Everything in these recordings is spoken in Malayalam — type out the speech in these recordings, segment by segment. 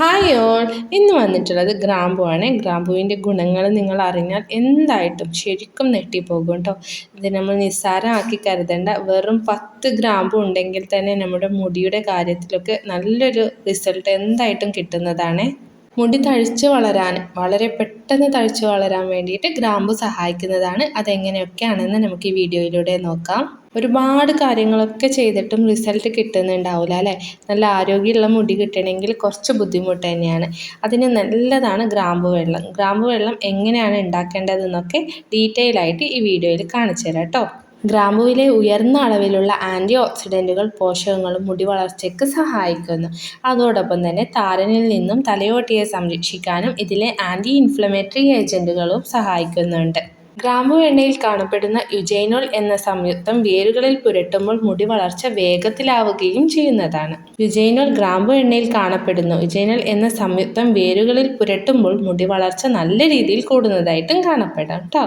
ഹായ് ഓൾ ഇന്ന് വന്നിട്ടുള്ളത് ഗ്രാമ്പു ആണ് ഗ്രാമ്പുവിന്റെ ഗുണങ്ങൾ നിങ്ങൾ അറിഞ്ഞാൽ എന്തായിട്ടും ശരിക്കും നെട്ടിപ്പോകും കേട്ടോ ഇത് നമ്മൾ നിസ്സാരമാക്കി കരുതേണ്ട. വെറും പത്ത് ഗ്രാമ്പു ഉണ്ടെങ്കിൽ തന്നെ നമ്മുടെ മുടിയുടെ കാര്യത്തിലൊക്കെ നല്ലൊരു റിസൾട്ട് എന്തായിട്ടും കിട്ടുന്നതാണ്. മുടി തഴിച്ചു വളരാൻ വളരെ പെട്ടെന്ന് തഴിച്ചു വളരാൻ വേണ്ടിയിട്ട് ഗ്രാമ്പു സഹായിക്കുന്നതാണ്. അതെങ്ങനെയൊക്കെയാണെന്ന് നമുക്ക് ഈ വീഡിയോയിലൂടെ നോക്കാം. ഒരുപാട് കാര്യങ്ങളൊക്കെ ചെയ്തിട്ടും റിസൾട്ട് കിട്ടുന്നുണ്ടാവില്ല അല്ലേ? നല്ല ആരോഗ്യമുള്ള മുടി കിട്ടണമെങ്കിൽ കുറച്ച് ബുദ്ധിമുട്ട് തന്നെയാണ്. അതിന് നല്ലതാണ് ഗ്രാമ്പു വെള്ളം. ഗ്രാമ്പു വെള്ളം എങ്ങനെയാണ് ഉണ്ടാക്കേണ്ടതെന്നൊക്കെ ഡീറ്റെയിൽ ആയിട്ട് ഈ വീഡിയോയിൽ കാണിച്ചു തരാം കേട്ടോ. ഗ്രാമ്പുവിലെ ഉയർന്ന അളവിലുള്ള ആന്റി ഓക്സിഡന്റുകൾ പോഷകങ്ങളും മുടി വളർച്ചയ്ക്ക് സഹായിക്കുന്നു. അതോടൊപ്പം തന്നെ താരനിൽ നിന്നും തലയോട്ടിയെ സംരക്ഷിക്കാനും ഇതിലെ ആന്റി ഇൻഫ്ലമേറ്ററി ഏജന്റുകളും സഹായിക്കുന്നുണ്ട്. ഗ്രാമ്പു എണ്ണയിൽ കാണപ്പെടുന്ന യുജൈനോൾ എന്ന സംയുക്തം വേരുകളിൽ പുരട്ടുമ്പോൾ മുടി വളർച്ച വേഗത്തിലാവുകയും ചെയ്യുന്നതാണ്. യുജൈനോൾ ഗ്രാമ്പു എണ്ണയിൽ കാണപ്പെടുന്നു. യുജൈനോൾ എന്ന സംയുക്തം വേരുകളിൽ പുരട്ടുമ്പോൾ മുടി വളർച്ച നല്ല രീതിയിൽ കൂടുന്നതായിട്ടും കാണപ്പെടാം കേട്ടോ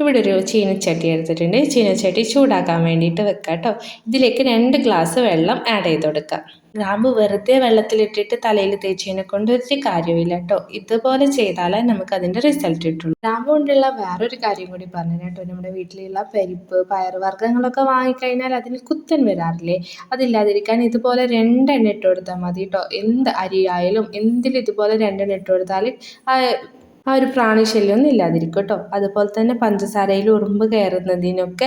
ഇവിടെ ഒരു ചീനച്ചട്ടി എടുത്തിട്ടുണ്ട്. ചീനച്ചട്ടി ചൂടാക്കാൻ വേണ്ടിയിട്ട് വെക്കുക കേട്ടോ ഇതിലേക്ക് രണ്ട് ഗ്ലാസ് വെള്ളം ആഡ് ചെയ്ത് കൊടുക്കുക ഗ്രാമ്പ് വെറുതെ വെള്ളത്തിലിട്ടിട്ട് തലയിൽ തേച്ചതിനെ കൊണ്ട് ഒരു കാര്യമില്ല കേട്ടോ ഇതുപോലെ ചെയ്താലേ നമുക്ക് അതിന്റെ റിസൾട്ട് കിട്ടുള്ളൂ. ഗ്രാമ്പ് കൊണ്ടുള്ള വേറൊരു കാര്യം കൂടി പറഞ്ഞു കേട്ടോ നമ്മുടെ വീട്ടിലുള്ള പരിപ്പ് പയറുവർഗങ്ങളൊക്കെ വാങ്ങിക്കഴിഞ്ഞാൽ അതിന് കുത്തൻ വരാറില്ലേ? അതില്ലാതിരിക്കാൻ ഇതുപോലെ രണ്ടെണ്ണം ഇട്ട് കൊടുത്താൽ മതി കേട്ടോ എന്ത് അരിയായാലും എന്തിലും ഇതുപോലെ രണ്ടെണ്ണം ഇട്ട് കൊടുത്താൽ ആ ഒരു പ്രാണിശല്യമൊന്നും ഇല്ലാതിരിക്കും കേട്ടോ. അതുപോലെ തന്നെ പഞ്ചസാരയിൽ ഉറുമ്പ് കയറുന്നതിനൊക്കെ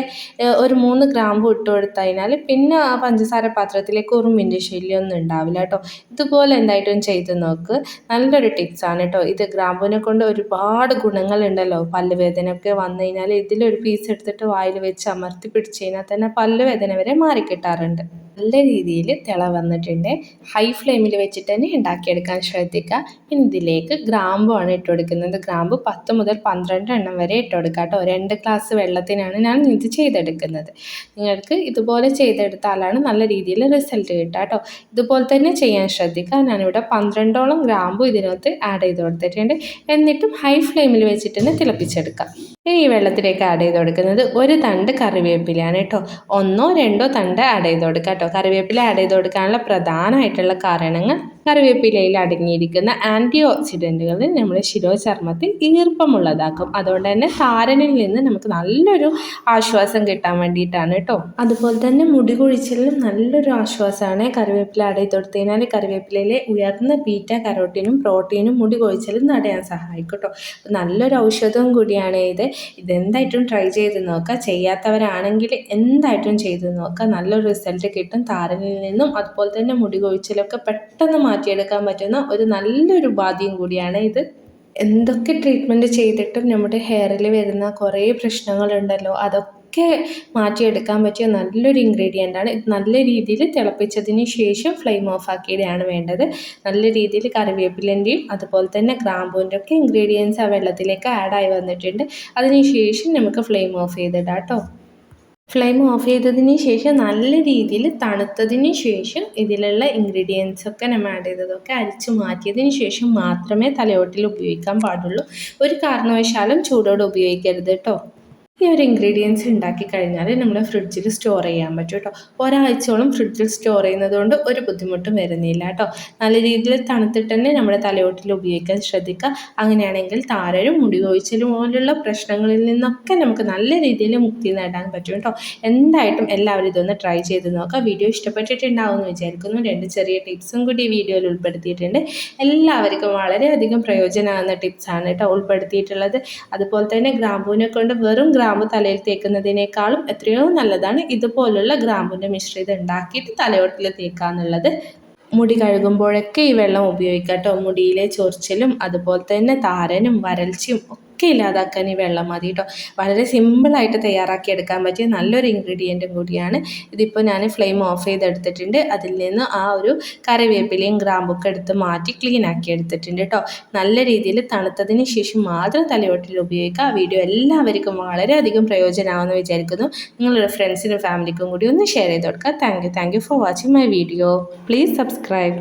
ഒരു മൂന്ന് ഗ്രാമ്പ് ഇട്ട് കൊടുത്തതിനാൽ പിന്നെ ആ പഞ്ചസാര പാത്രത്തിലേക്ക് ഉറുമ്പിന്റെ ശല്യമൊന്നും ഉണ്ടാവില്ല കേട്ടോ. ഇതുപോലെ എന്തായിട്ടും ചെയ്ത് നോക്ക്. നല്ലൊരു ടിപ്സാണ് കേട്ടോ. ഇത് ഗ്രാമ്പുവിനെ കൊണ്ട് ഒരുപാട് ഗുണങ്ങളുണ്ടല്ലോ. പല്ലുവേദനയൊക്കെ വന്നു കഴിഞ്ഞാൽ ഇതിലൊരു പീസ് എടുത്തിട്ട് വായിൽ വെച്ച് അമർത്തി പിടിച്ച് കഴിഞ്ഞാൽ തന്നെ പല്ലുവേദന വരെ മാറിക്കിട്ടാറുണ്ട്. നല്ല രീതിയിൽ തിള വന്നിട്ടുണ്ട്. ഹൈ ഫ്ലെയിമിൽ വെച്ചിട്ട് തന്നെ ഉണ്ടാക്കിയെടുക്കാൻ ശ്രദ്ധിക്കുക. പിന്നെ ഇതിലേക്ക് ഗ്രാമ്പാണ് ഇട്ട് കൊടുക്കുന്നത്. ഗ്രാമ്പു പത്ത് മുതൽ പന്ത്രണ്ട് എണ്ണം വരെ ഇട്ട് കേട്ടോ. രണ്ട് ഗ്ലാസ് വെള്ളത്തിനാണ് ഞാൻ ഇത് ചെയ്തെടുക്കുന്നത്. നിങ്ങൾക്ക് ഇതുപോലെ ചെയ്തെടുത്താലാണ് നല്ല രീതിയിൽ റിസൾട്ട് കിട്ടുക കേട്ടോ. ഇതുപോലെ തന്നെ ചെയ്യാൻ ശ്രദ്ധിക്കുക. ഞാനിവിടെ പന്ത്രണ്ടോളം ഗ്രാമ്പു ഇതിനകത്ത് ആഡ് ചെയ്ത് കൊടുത്തിട്ടുണ്ട്. എന്നിട്ടും ഹൈ ഫ്ലെയിമിൽ വെച്ചിട്ട് തന്നെ തിളപ്പിച്ചെടുക്കാം ഇനി ഈ വെള്ളത്തിലേക്ക് ആഡ് ചെയ്ത് കൊടുക്കുന്നത് ഒരു തണ്ട് കറിവേപ്പിലയാണ് കേട്ടോ. ഒന്നോ രണ്ടോ തണ്ട് ആഡ് ചെയ്ത് കൊടുക്കുക കേട്ടോ. കറിവേപ്പില ആഡ് ചെയ്ത് കൊടുക്കാനുള്ള പ്രധാനമായിട്ടുള്ള കാരണങ്ങൾ കറിവേപ്പിലയിൽ അടങ്ങിയിരിക്കുന്ന ആന്റി ഓക്സിഡന്റുകൾ നമ്മുടെ ശിരോചർമ്മത്തിൽ ഈർപ്പമുള്ളതാക്കും. അതുകൊണ്ട് തന്നെ താരനിൽ നിന്ന് നമുക്ക് നല്ലൊരു ആശ്വാസം കിട്ടാൻ വേണ്ടിയിട്ടാണ് കേട്ടോ. അതുപോലെ തന്നെ മുടി കൊഴിച്ചിലും നല്ലൊരു ആശ്വാസമാണ് കറിവേപ്പില ആഡ് ചെയ്ത് കൊടുത്തു കഴിഞ്ഞാൽ കറിവേപ്പിലയിലെ ഉയർന്ന ബീറ്റ കരോട്ടിനും പ്രോട്ടീനും മുടി കൊഴിച്ചിലും തടയാൻ സഹായിക്കും കേട്ടോ. നല്ലൊരു ഔഷധവും കൂടിയാണ് ഇത്. ഇതെന്തായിട്ടും ട്രൈ ചെയ്ത് നോക്കുക. ചെയ്യാത്തവരാണെങ്കിൽ എന്തായിട്ടും ചെയ്ത് നോക്കുക. നല്ലൊരു റിസൾട്ട് കിട്ടും. താരനിൽ നിന്നും അതുപോലെ തന്നെ മുടി കൊഴിച്ചിലൊക്കെ പെട്ടെന്ന് മാറ്റിയെടുക്കാൻ പറ്റുന്ന ഒരു നല്ലൊരു ഉപാധിയും കൂടിയാണ് ഇത്. എന്തൊക്കെ ട്രീറ്റ്മെന്റ് ചെയ്തിട്ടും നമ്മുടെ ഹെയറിൽ വരുന്ന കുറേ പ്രശ്നങ്ങളുണ്ടല്ലോ. അതൊക്കെ മാറ്റിയെടുക്കാൻ പറ്റിയ നല്ലൊരു ഇൻഗ്രീഡിയന്റ് ആണ്. ഇത് നല്ല രീതിയിൽ തിളപ്പിച്ചതിന് ശേഷം ഫ്ലെയിം ഓഫ് ആക്കിയതാണ് വേണ്ടത്. നല്ല രീതിയിൽ കറിവേപ്പിലിന്റെയും അതുപോലെ തന്നെ ഗ്രാമ്പൂന്റെ ഒക്കെ ഇൻഗ്രീഡിയൻസ് ആ വെള്ളത്തിലേക്ക് ആഡായി വന്നിട്ടുണ്ട്. അതിന് ശേഷം നമുക്ക് ഫ്ലെയിം ഓഫ് ചെയ്തിടാം കേട്ടോ. ഫ്ലെയിം ഓഫ് ചെയ്തതിന് ശേഷം നല്ല രീതിയിൽ തണുത്തതിന് ശേഷം ഇതിലുള്ള ഇൻഗ്രീഡിയൻസ് ഒക്കെ നമ്മൾ ആഡ് ചെയ്തതൊക്കെ അരിച്ചു മാറ്റിയതിന് ശേഷം മാത്രമേ തലയോട്ടിൽ ഉപയോഗിക്കാൻ പാടുള്ളൂ. ഒരു കാരണവശാലും ചൂടോടെ ഉപയോഗിക്കരുത് കേട്ടോ. ഈ ഒരു ഇൻഗ്രീഡിയൻസ് ഉണ്ടാക്കി കഴിഞ്ഞാൽ നമ്മൾ ഫ്രിഡ്ജിൽ സ്റ്റോർ ചെയ്യാൻ പറ്റും കേട്ടോ ഒരാഴ്ചയോളം ഫ്രിഡ്ജിൽ സ്റ്റോർ ചെയ്യുന്നത് കൊണ്ട് ഒരു ബുദ്ധിമുട്ടും വരുന്നില്ല കേട്ടോ നല്ല രീതിയിൽ തണുത്തിട്ട് തന്നെ നമ്മുടെ തലയോട്ടിൽ ഉപയോഗിക്കാൻ ശ്രദ്ധിക്കുക. അങ്ങനെയാണെങ്കിൽ താരരും മുടി കൊഴിച്ചിലും പോലുള്ള പ്രശ്നങ്ങളിൽ നിന്നൊക്കെ നമുക്ക് നല്ല രീതിയിൽ മുക്തി നേടാൻ പറ്റും കേട്ടോ എന്തായിട്ടും എല്ലാവരും ഇതൊന്ന് ട്രൈ ചെയ്ത് നോക്കുക. വീഡിയോ ഇഷ്ടപ്പെട്ടിട്ടുണ്ടാവുമെന്ന് വിചാരിക്കുന്നു. രണ്ട് ചെറിയ ടിപ്സും കൂടി ഈ വീഡിയോയിൽ ഉൾപ്പെടുത്തിയിട്ടുണ്ട്. എല്ലാവർക്കും വളരെയധികം പ്രയോജനമാകുന്ന ടിപ്സാണ് കേട്ടോ ഉൾപ്പെടുത്തിയിട്ടുള്ളത്. അതുപോലെ തന്നെ ഗ്രാമ്പൂവിനെ കൊണ്ട് വെറും ഗ്രാം ഗ്രാമ്പു തലയിൽ തേക്കുന്നതിനേക്കാളും എത്രയോ നല്ലതാണ് ഇതുപോലുള്ള ഗ്രാമ്പുവിന്റെ മിശ്രിതം ഉണ്ടാക്കിയിട്ട് തലയോട്ടിൽ തേക്കാന്നുള്ളത് മുടി കഴുകുമ്പോഴൊക്കെ ഈ വെള്ളം ഉപയോഗിക്കാം കേട്ടോ മുടിയിലെ ചൊറിച്ചിലും അതുപോലെ തന്നെ താരനും വരൾച്ചയും ഒക്കെ ഇല്ലാതാക്കാൻ ഈ വെള്ളം മതി കേട്ടോ വളരെ സിമ്പിളായിട്ട് തയ്യാറാക്കി എടുക്കാൻ പറ്റിയ നല്ലൊരു ഇൻഗ്രീഡിയന്റും കൂടിയാണ്. ഇതിപ്പോൾ ഞാൻ ഫ്ലെയിം ഓഫ് ചെയ്തെടുത്തിട്ടുണ്ട്. അതിൽ നിന്ന് ആ ഒരു കറിവേപ്പിലയും ഗ്രാമ്പൊക്കെ എടുത്ത് മാറ്റി ക്ലീൻ ആക്കി എടുത്തിട്ടുണ്ട് കേട്ടോ നല്ല രീതിയിൽ തണുത്തതിന് ശേഷം മാത്രം തലയോട്ടിൽ ഉപയോഗിക്കുക. ആ വീഡിയോ എല്ലാവർക്കും വളരെയധികം പ്രയോജനമാകുമെന്ന് വിചാരിക്കുന്നു. നിങ്ങളുടെ ഫ്രണ്ട്സിനും ഫാമിലിക്കും കൂടി ഒന്ന് ഷെയർ ചെയ്ത് കൊടുക്കുക. Thank you thank you for watching my video please subscribe